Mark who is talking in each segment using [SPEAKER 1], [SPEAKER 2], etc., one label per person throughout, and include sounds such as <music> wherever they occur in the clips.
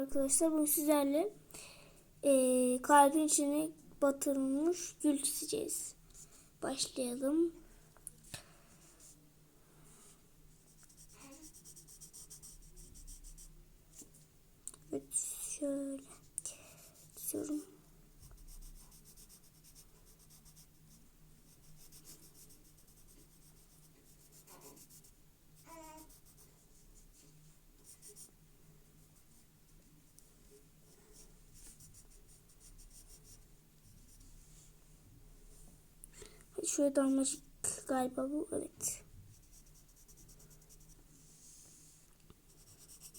[SPEAKER 1] arkadaşlar. Bugün sizlerle eee kalbin içine batırılmış gül çizeceğiz. Başlayalım. Evet şöyle çiziyorum. Şöyle damlacık galiba bu. Evet.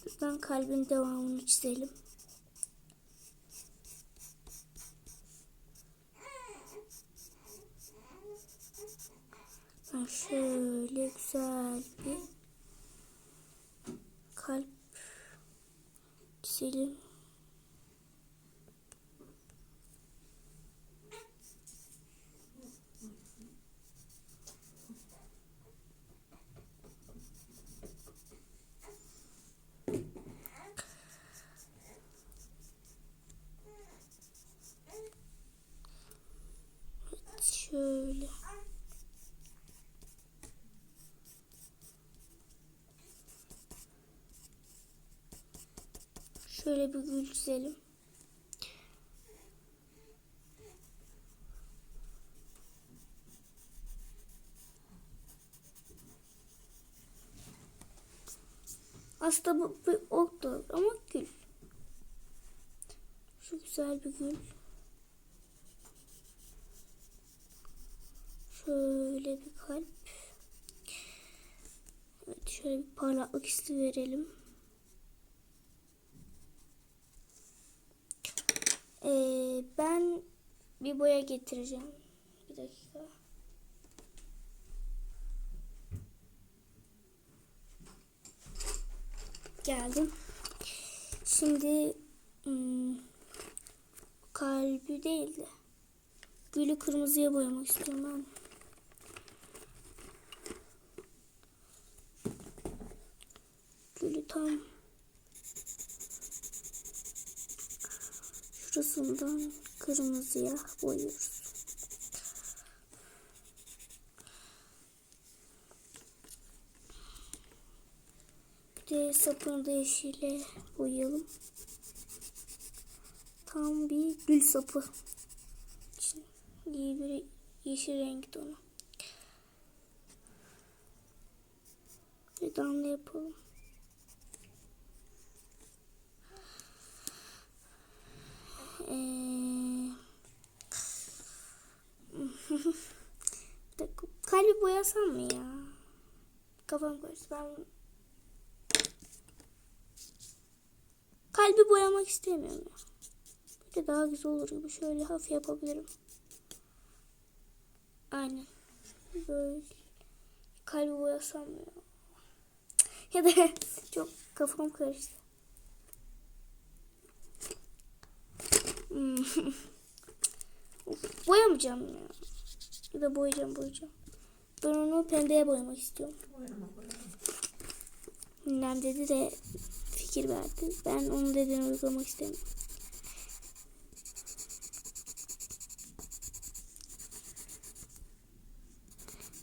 [SPEAKER 1] Buradan kalbin devamını çizelim. Ben şöyle güzel bir kalp çizelim. Şöyle. Şöyle bir gül çizelim. Aslında bu bir ok da ama gül. Şu güzel bir gül. Şöyle bir kalp. Evet şöyle bir parlaklık hissi verelim. Ee, ben bir boya getireceğim. Bir dakika. Geldim. Şimdi hmm, kalbi değil de gülü kırmızıya boyamak istiyorum ben. Gülü tam şurasından kırmızıya boyuyoruz. Bir de sapını da yeşile boyayalım. Tam bir gül sapı. iyi bir yeşil renk tonu. Bir damla yapalım. Ee, bir dakika, boyasam mı ya? Kafam karıştı. Ben kalbi boyamak istemiyorum ya. Bir de daha güzel olur gibi şöyle hafif yapabilirim. Aynen. Böyle kalbi boyasam mı ya? Ya da <laughs> çok kafam karıştı. Hmm. <laughs> Boyamayacağım ya. Ya da boyayacağım boyayacağım. Ben onu pembeye boyamak istiyorum. Annem dedi de fikir verdi. Ben onun dediğini uygulamak istemiyorum.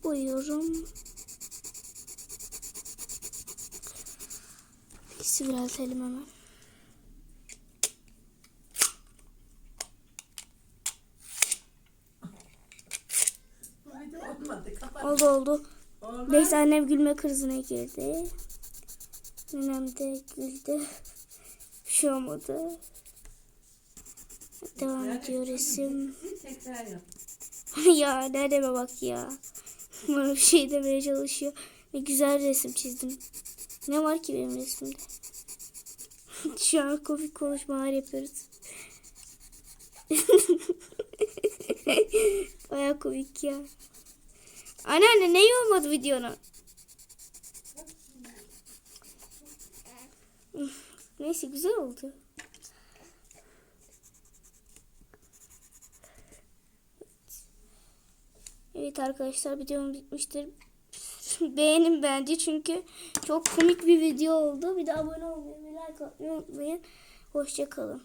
[SPEAKER 1] Boyuyorum. İkisi biraz elim hemen.
[SPEAKER 2] Olmadı kapat.
[SPEAKER 1] Oldu oldu.
[SPEAKER 2] Olmaz.
[SPEAKER 1] Neyse annem gülme krizine girdi. Annem de güldü. Bir şey olmadı. Devam ediyor resim.
[SPEAKER 2] Tekrar yap. <laughs>
[SPEAKER 1] ya nerede be bak ya. <laughs> Bana bir şey demeye çalışıyor. Ne güzel resim çizdim. Ne var ki benim resimde? <laughs> Şu an komik konuşmalar yapıyoruz. Baya komik ya. Anneanne ne olmadı videona? Neyse güzel oldu. Evet arkadaşlar videom bitmiştir. <laughs> Beğenin bence çünkü çok komik bir video oldu. Bir de abone olmayı like atmayı unutmayın. Hoşça kalın.